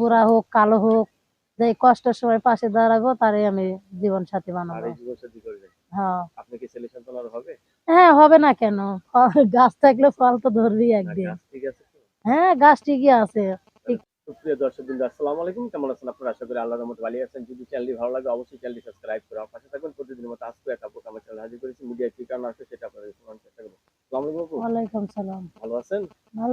বুড়া হোক কালো হোক যে কষ্টের সময় পাশে দাঁড়াবো তারই আমি জীবন সাথী বানাবো হ্যাঁ। হ্যাঁ হবে না কেন? গাছ থাকলে ফল তো ধরবি একদিন। ঠিক আছে হ্যাঁ গাছ ঠিকই আছে। সুপ্রিয় দর্শক বিন্দু আসসালামু আলাইকুম। কেমন আছেন আপনারা? আশা করি আল্লাহর রহমতে ভালো আছেন। যদি চ্যানেলটি ভালো লাগে অবশ্যই চ্যানেলটি সাবস্ক্রাইব করে পাশে থাকবেন। প্রতিদিনের মতো আজকে একটা আপু আমার চ্যানেল হাজির করেছি। মিডিয়া কি কারণ আছে সেটা আপনাদের শোনার চেষ্টা করব। আসসালামু আলাইকুম আপু। ওয়ালাইকুম সালাম। ভালো আছেন? ভালো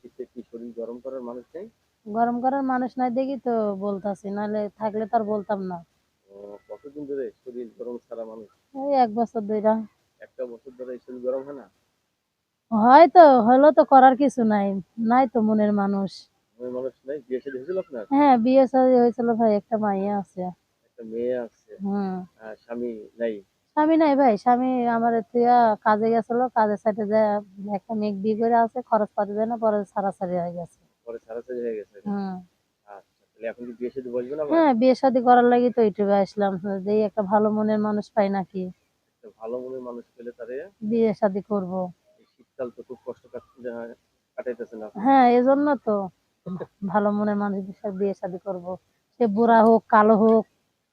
শীতে কি শরীর গরম করার মানুষ নেই গরম করার মানুষ নাই দেখি তো বলতাছি নাহলে থাকলে তো আর বলতাম না। কতদিন ধরে শরীর গরম ছাড়া মানুষ? এই এক বছর দুইটা একটা বছর ধরে শরীর গরম হয় না? হয়তো হলো তো করার কিছু নাই নাই তো মনের মানুষ। ওই মানুষ নেই? বিয়ে শাদী হয়েছিল আপনার? হ্যাঁ বিয়ে শাদী হয়েছিল ভাই একটা মাইয়া আছে। একটা মেয়ে আছে। হুম। আর স্বামী নাই? স্বামী নাই ভাই স্বামী আমার তুইয়া কাজে গেছিল কাজের সাইডে যে একটা মেঘ বিয়ে করে আছে খরচ পাতি দেয় না পরে সারাসারি হয়ে গেছে। পরে ছাড়াছাড়ি হয়ে গেছে আচ্ছা তাহলে এখন কি বিয়ে শাদী বসবেন আবার হ্যাঁ বিয়ে শাদী করার লাগি তো ইউটিউবে আসলাম। যে একটা ভালো মনের মানুষ পাই নাকি। একটা ভালো মনের মানুষ পেলে তারে বিয়ে শাদী করব। এই শীতকাল তো খুব কষ্ট কাট- কাটাইতেছেন আপনি হ্যাঁ এই জন্য তো ভালো মনের মানুষের সাথে বিয়ে শাদী করব। সে বুড়া হোক কালো হোক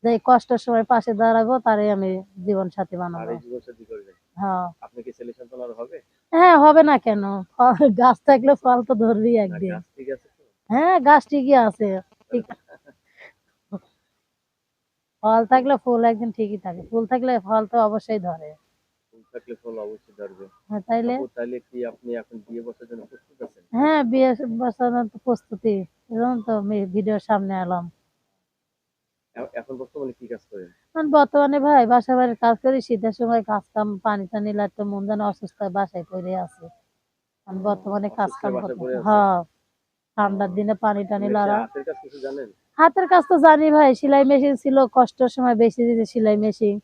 যে কষ্টের সময় পাশে দাঁড়াবো তারই আমি জীবন সাথী বানাবো জীবন সাথী করবেন হ্যাঁ। আপনি কি ছেলে সন্তান আর হবে? হ্যাঁ হবে না কেন? ফল- গাছ থাকলে ফল তো ধরবি একদিন। হ্যাঁ গাছ ঠিকই আছে। ঠিক ফল থাকলে ফুল একদিন ঠিকই থাকে। ফুল থাকলে ফল তো অবশ্যই ধরে। ফুল থাকলে ফল অবশ্যই ধরবে। হ্যাঁ তাইলে? আপু, কি আপনি এখন বিয়ে বসার জন্য প্রস্তুত আছেন? হ্যাঁ বিয়ে বসানোর প্রস্তুতি। এরকম তো ভিডিওর সামনে এলাম। এখন বর্তমানে কি কাজ করেন? এখন বর্তমানে ভাই বাসা বাড়ির কাজ করি শীতের সময় কাজ কাম পানি টানি লাগতো মন যেন অসুস্থ বাসায় পড়ে আছে। আমি বর্তমানে কাজ কাম করতে হ্যাঁ ঠান্ডার দিনে পানি টানি আপনি লড়া হাতের কাজ হাতের কাজ তো জানি ভাই সেলাই মেশিন ছিল কষ্টের সময় বেশি দিতে সেলাই মেশিন।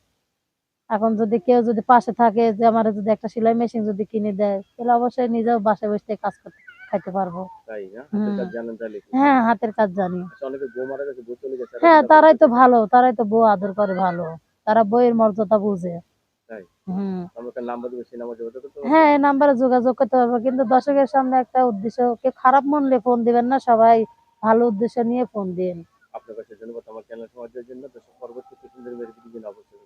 এখন যদি কেউ যদি পাশে থাকে যে আমার যদি একটা সেলাই মেশিন যদি কিনে দেয় তাহলে অবশ্যই নিজেও বাসায় বসে কাজ করতে খাইতে পারব। হ্যাঁ হাতের কাজ জানি। আচ্ছা, হ্যাঁ তারাই তো ভালো তারাই তো বউ আদর করে ভালো। তারা বইয়ের মর্যাদা বুঝে? হ্যাঁ এই নাম্বারে যোগাযোগ করতে পারব কিন্তু দর্শকের সামনে একটা উদ্দেশ্য কে খারাপ মনলে ফোন দিবেন না সবাই ভালো উদ্দেশ্য নিয়ে ফোন দিন। আপনার কাছে ধন্যবাদ আমার চ্যানেল সমাজের জন্য পরবর্তী সুন্দর অবশ্যই